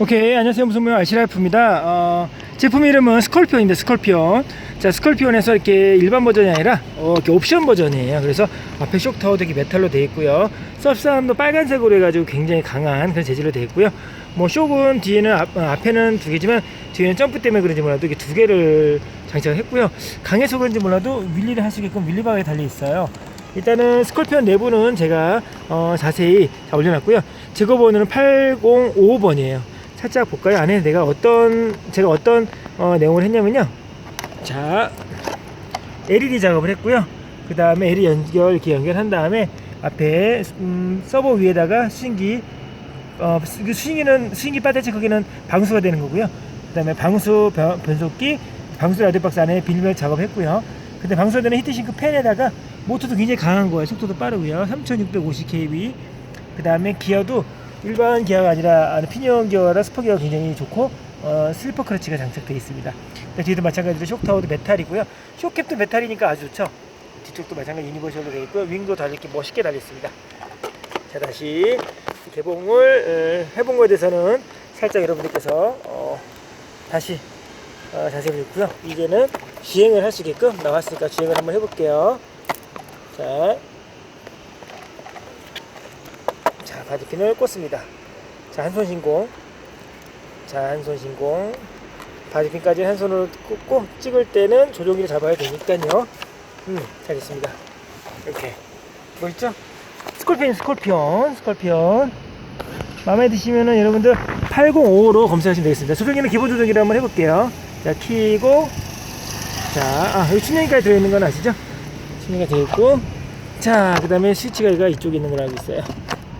오케이 안녕하세요. 무슨 모양 아시라이프입니다. 어, 제품 이름은 스콜피온인데 스콜피온. 자 스콜피온에서 이렇게 일반 버전이 아니라 어, 이렇게 옵션 버전이에요. 그래서 앞에 쇼크 타워도 이렇게 메탈로 되어 있고요. 서브사운도 빨간색으로 해가지고 굉장히 강한 그런 재질로 되어 있고요. 뭐 쇼크는 뒤에는 앞, 어, 앞에는 두 개지만 뒤에는 점프 때문에 그런지 몰라도 이렇게 두 개를 장착을 했고요. 강해서 그런지 몰라도 윌리를 할 수 있게끔 윌리바에 달려 있어요. 일단은 스콜피온 내부는 제가 어, 자세히 다 올려놨고요. 제거 번호는 8055번이에요 살짝 볼까요? 안에 내가 어떤 제가 어떤 어, 내용을 했냐면요. 자, LED 작업을 했고요. 그 다음에 LED 연결 이렇게 연결한 다음에 앞에 음, 서버 위에다가 수신기 어, 수- 그 수신기는 수신기 빠대체 거기는 방수가 되는 거고요. 그 다음에 방수 변- 변속기, 방수 라디오 박스 안에 비닐벨 작업했고요. 근데 방수되는 히트싱크 팬에다가 모터도 굉장히 강한 거예요. 속도도 빠르고요. 3650 kb. 그 다음에 기어도 일반 기어가 아니라 아, 피니언 기어라 스포 기어가 굉장히 좋고 어, 슬리퍼 크러치가 장착되어 있습니다. 그 뒤에도 마찬가지로 쇼크타워도 메탈이고요. 쇼캡도 메탈이니까 아주 좋죠. 뒤쪽도 마찬가지 유니버셜로 되어 있고요. 윙도 다 이렇게 멋있게 달렸습니다. 자 다시 개봉을 어, 해본 거에 대해서는 살짝 여러분들께서 어, 다시 어, 자세히 보고요. 이제는 주행을 할 수 있게끔 나왔으니까 주행을 한번 해볼게요. 자, 자 바디핀을 꽂습니다. 자 한 손 신공. 자 한 손 신공. 바디핀까지 한 손으로 꽂고 찍을 때는 조종기를 잡아야 되니까요. 음, 잘했습니다. 이렇게 멋있죠? 스콜피온, 스콜피온, 스콜피온. 마음에 드시면은 여러분들 8055로 검색하시면 되겠습니다. 조종기는 기본 조종기를 한번 해볼게요. 자, 키고, 자, 아, 여기 충전기까지 들어있는 건 아시죠? 충전기가 되어있고, 자, 그 다음에 스위치가 이쪽에 있는 걸 알고 있어요.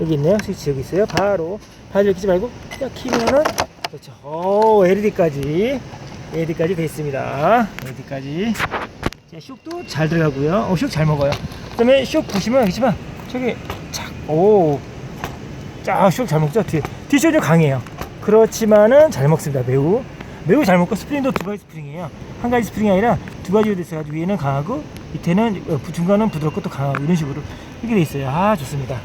여기 있네요. 스위치 여기 있어요. 바로, 바로 키지 말고, 딱 키면은, 그렇죠. 오, LED까지, LED까지 돼 있습니다. LED까지. 자, 쇽도 잘 들어가고요. 어, 쇽잘 먹어요. 그 다음에 쇽 보시면 알겠지만, 저기, 착, 오, 자, 쇽잘 먹죠? 뒤에. 뒤쪽이 좀 강해요. 그렇지만은 잘 먹습니다. 매우. 매우 잘 먹고 스프링도 두 가지 스프링이에요. 한 가지 스프링이 아니라 두 가지로 돼서 가지고 위에는 강하고 밑에는 어, 부- 중간은 부드럽고 또 강하고 이런 식으로 이렇게 돼 있어요. 아 좋습니다.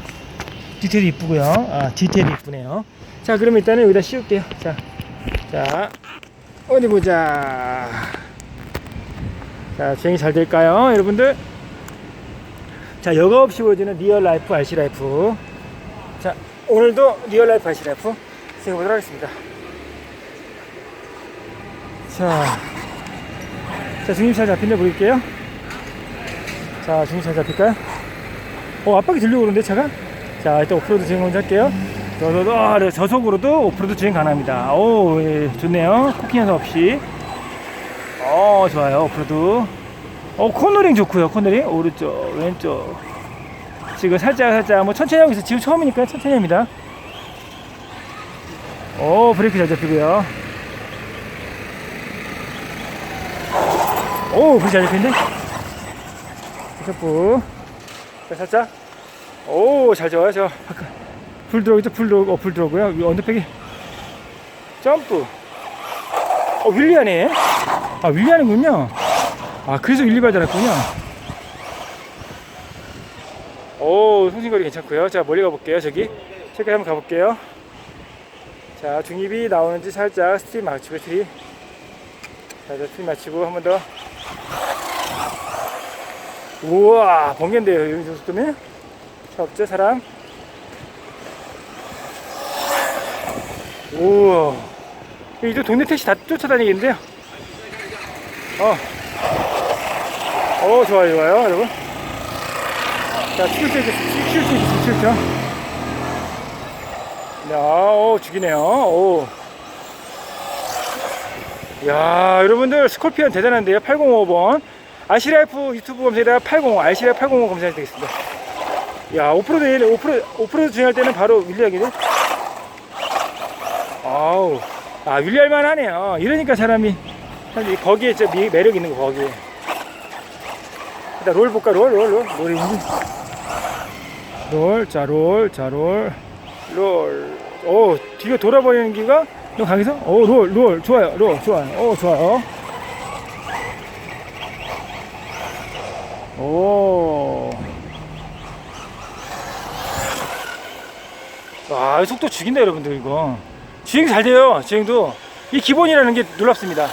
디테일이 이쁘고요. 아 디테일이 이쁘네요. 자 그럼 일단은 여기다 씌울게요. 자, 자 어디 보자. 자 주행이 잘 될까요, 여러분들? 자 여과 없이 보여주는 리얼 라이프 RC 라이프. 자 오늘도 리얼 라이프 RC 라이프 시작해보도록 하겠습니다. 자, 자 중립 잘 잡힌데 보일게요. 자 중립 잘 잡힐까요? 어 압박이 들려고 그러는데 차가? 자 일단 오프로드 주행 먼저 할게요. 아, 네, 저속으로도 오프로드 주행 가능합니다. 오 예, 좋네요. 코킹 현상 없이. 어 좋아요 오프로드. 어 코너링 좋고요. 코너링 오른쪽 왼쪽. 지금 살짝 살짝 뭐 천천히 하고 있어. 지금 처음이니까 천천히 합니다. 오 브레이크 잘 잡히고요. 오, 불이 잘 잡히는데? 자, 살짝. 오, 잘 좋아요. 저, 바깥. 불 들어오죠? 불 들어오고, 어, 불 들어오고요. 위 언더백이. 점프. 어, 윌리하네. 아, 윌리하는군요. 아, 그래서 윌리 발 달았군요. 오, 송신거리 괜찮고요. 자, 멀리 가볼게요. 저기. 저기 한번 가볼게요. 자, 중립이 나오는지 살짝 스팀 맞추고 스팀. 자, 이제 스팀 맞추고 한 번 더. 우와 번개인데요 여기 정도면 차 없죠 사람. 우와. 이제 동네 택시 다 쫓아다니겠는데요? 어. 어 좋아요 좋아요 여러분. 자 칠수 있겠어 칠수 야오 죽이네요. 오. 야 여러분들 스콜피언 대단한데요? 805번. 아시라이프 유튜브 검색에다가 80 아시라이프 805 검색하면 되겠습니다 야 오프로드 오프로드 오프로드 주행할 때는 바로 윌리하기네 아우 아 윌리할 만 하네요 이러니까 사람이 거기에 저 미- 매력 있는 거 거기에. 일단 롤 볼까? 롤 롤 롤. 롤이 있는지 롤 자 롤 자 롤 롤 오 뒤가 돌아버리는 기가? 너무 강해서? 오 롤 롤. 좋아요 롤. 좋아요. 오 좋아요. 오. 와, 이 속도 죽인다, 여러분들, 이거. 주행 잘 돼요. 주행도 이 기본이라는 게 놀랍습니다.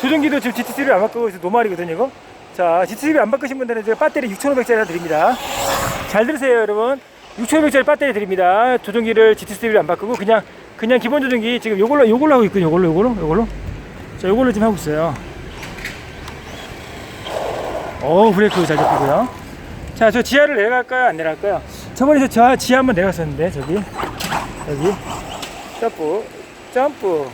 조종기도 지금 GT3를 안 바꾸고 있어 노말이거든요. 이거. 자, GT3 안 바꾸신 분들은 제가 배터리 6,500짜리 드립니다. 잘 들으세요, 여러분. 6,500짜리 배터리 드립니다. 조종기를 GT3를 안 바꾸고 그냥 그냥 기본 조종기 지금 요걸로 요걸로 하고 있거든요. 요걸로 요걸로 요걸로. 자, 요걸로 지금 하고 있어요. 어, 브레이크 잘 잡히고요. 자, 저 지하를 내려갈까요? 안 내려갈까요? 저번에 저 지하 한번 내려갔었는데 저기. 여기. 점프. 점프.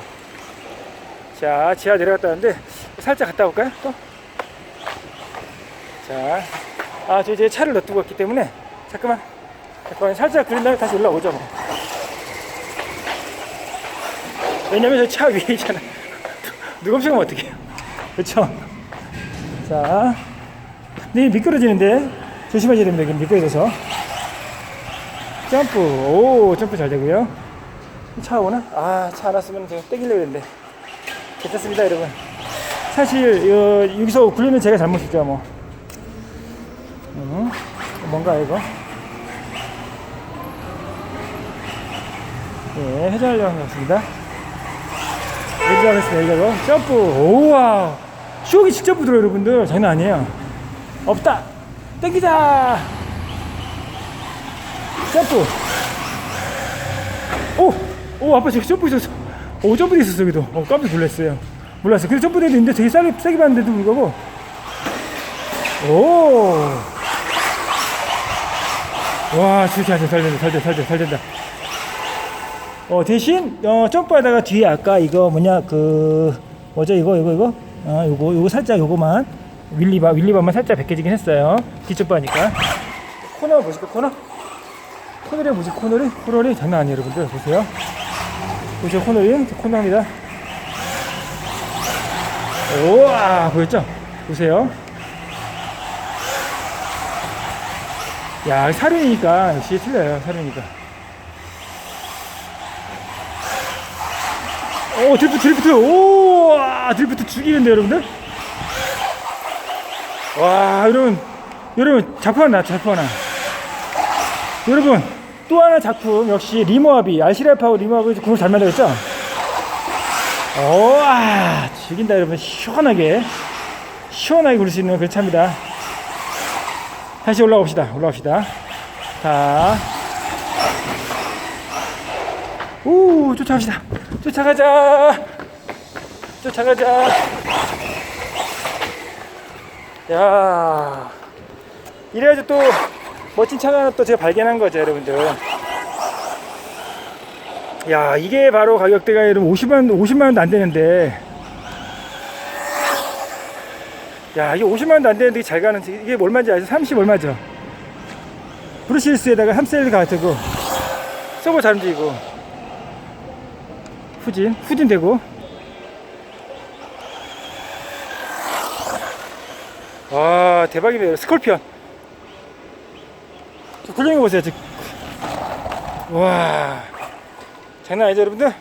자 지하 내려갔다 왔는데 살짝 갔다 올까요 또? 자아 저 이제 차를 놔두고 왔기 때문에 잠깐만. 잠깐만 살짝 그린 다음에 다시 올라오죠 뭐. 왜냐면 저 차 위에 있잖아. 누가 훔쳐가면 어떡해요? 그쵸? 자. 근데 미끄러지는데 조심하셔야 됩니다. 미끄러져서 점프. 오 점프 잘 되고요. 차 오나? 아 차 안 왔으면 제가 땡기려고 했는데. 괜찮습니다 여러분. 사실 어, 여기서 굴리는 제가 잘못이죠 뭐. 음, 뭔가 이거? 예 회전하려고 같습니다. 회전하겠습니다 이거 점프. 오와 쇼기 진짜 부드러워 여러분들. 장난 아니에요. 없다. 땡기자 점프. 오! 오 아빠 저기 점프 있었어. 오 점프 있었어 여기도. 어 깜짝 놀랐어요. 몰랐어요. 근데 점프 되도 있는데 되게 세게, 세게 봤는데도 불구하고. 오 와 진짜 잘 된다 잘 된다 잘 된다. 어 대신 어 점프하다가 뒤에 아까 이거 뭐냐 그 뭐죠? 이거 이거 이거? 아 요거 요거 살짝 요거만. 윌리바 윌리바만 살짝 벗겨지긴 했어요. 뒤쪽 바니까. 코너 보실까 코너 코너리 뭐지 코너리 코너리 장난 아니에요 여러분들. 보세요. 보세요 코너리 코너입니다. 우와 보였죠? 보세요. 야 사륜이니까 역시 틀려요 사륜이니까. 오 드리프트 드리프트. 오 드리프트 죽이는데 여러분들. 와 여러분 여러분 작품 하나 작품 하나. 여러분 또 하나 작품 역시 리모아비. 알시라파하고 리모아비 그걸 잘 만들었죠? 오와 죽인다 여러분. 시원하게. 시원하게 굴릴 수 있는 그런 차입니다. 다시 올라옵시다. 올라옵시다. 자 오 쫓아갑시다. 쫓아가자. 쫓아가자. 야. 이래야지 또 멋진 차가 하나 또 제가 발견한 거죠 여러분들. 야 이게 바로 가격대가 여러분 50만 50만 원도 안 되는데. 야 이게 50만 원도 안 되는데 잘 가는 이게 얼마인지 아세요? 30 얼마죠? 브루실스에다가 3셀 가지고. 서버 잘 움직이고. 후진 후진 되고. 와 대박이네요. 스콜피언. 저 거 보세요. 지금 와. 장난 아니죠 여러분들?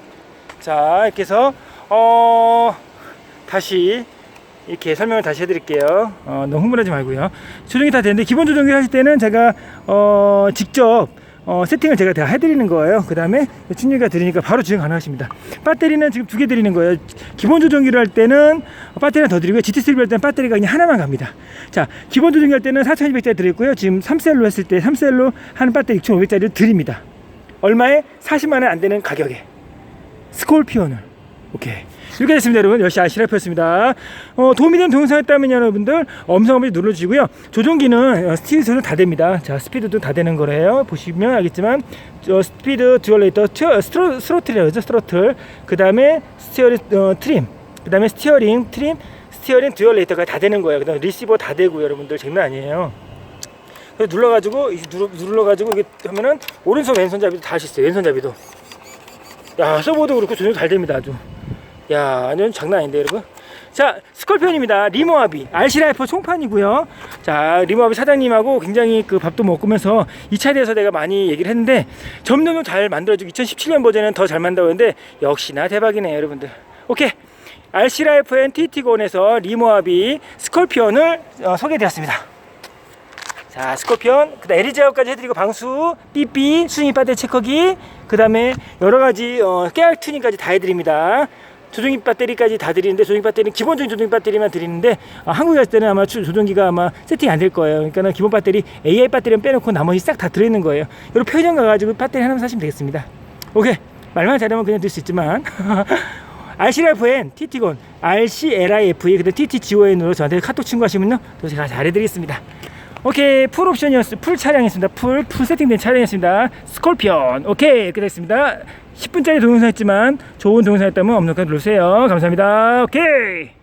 자 이렇게 해서 어 다시 이렇게 설명을 다시 해드릴게요. 어, 너무 흥분하지 말고요. 조정이 다 되는데 기본 조정기 하실 때는 제가 어 직접 어, 세팅을 제가 다 해드리는 거예요. 그 다음에 충전기가 드리니까 바로 주행 가능하십니다. 배터리는 지금 두 개 드리는 거예요. 기본 조정기를 할 때는 배터리는 더 드리고요. GT3 할 때는 배터리가 그냥 하나만 갑니다. 자, 기본 조정기 할 때는 4200짜리 드리고요. 지금 3셀로 했을 때 3셀로 하는 배터리 6500짜리를 드립니다. 얼마에? 40만원 안 되는 가격에. 스콜피온을. 오케이. 이렇게 됐습니다, 여러분. 역시 아시라프였습니다. 어, 도움이 되는 동영상이었다면 여러분들 엄청 한번 눌러주시고요. 조종기는 어, 스티드도 다 됩니다. 자, 스피드도 다 되는 거래요. 보시면 알겠지만 저 스피드 듀얼레이터 스트로, 스로틀이라고 하죠. 스로틀. 그 다음에 스티어링 어, 트림. 그 다음에 스티어링 트림. 스티어링 듀얼레이터가 다 되는 거예요. 그 다음에 리시버 다 되고 여러분들 장난 아니에요. 눌러가지고 눌러, 눌러가지고 이렇게 하면은 오른손 왼손잡이도 다 할 수 있어요. 왼손잡이도. 야 서버도 그렇고 조정 잘 됩니다 아주. 야 완전 장난 아닌데 여러분. 자 스컬피언입니다. 리모아비 알시라이퍼 송판이고요. 자 리모아비 사장님하고 굉장히 그 밥도 먹으면서 이 차에 대해서 내가 많이 얘기를 했는데 점점 잘 만들어지고 2017년 버전은 더 잘 만들고 있는데 역시나 대박이네요 여러분들. 오케이. 알시라이프 앤 TT곤에서 리모아비 스컬피언을 어, 소개되었습니다. 자 스콜피온 그다음 LED 제어까지 해드리고 방수 삐삐 수납 배터리 체커기 그 다음에 여러 가지 어, 깨알 튜닝까지 다 해드립니다 조종기 배터리까지 다 드리는데 조종기 배터리는 기본적인 조종기 배터리만 드리는데 어, 한국에 갔을 때는 아마 조- 조종기가 아마 세팅이 안 될 거예요 그러니까는 기본 배터리 AI 배터리만 빼놓고 나머지 싹 다 들어있는 거예요 여러분 편의점 가가지고 배터리 하나만 사시면 되겠습니다 오케이 말만 잘하면 그냥 들 수 있지만 RCLFN, TT곤, RCLIFE, 그다음 TTGON으로 저한테 카톡 친구하시면요, 또 제가 잘해드리겠습니다. 오케이, 풀 옵션이었어요. 풀 차량이었습니다. 풀, 풀 세팅된 차량이었습니다. 스콜피온, 오케이, 됐습니다. 10분짜리 동영상이었지만 좋은 동영상이었다면 업로드 눌러주세요. 감사합니다. 오케이.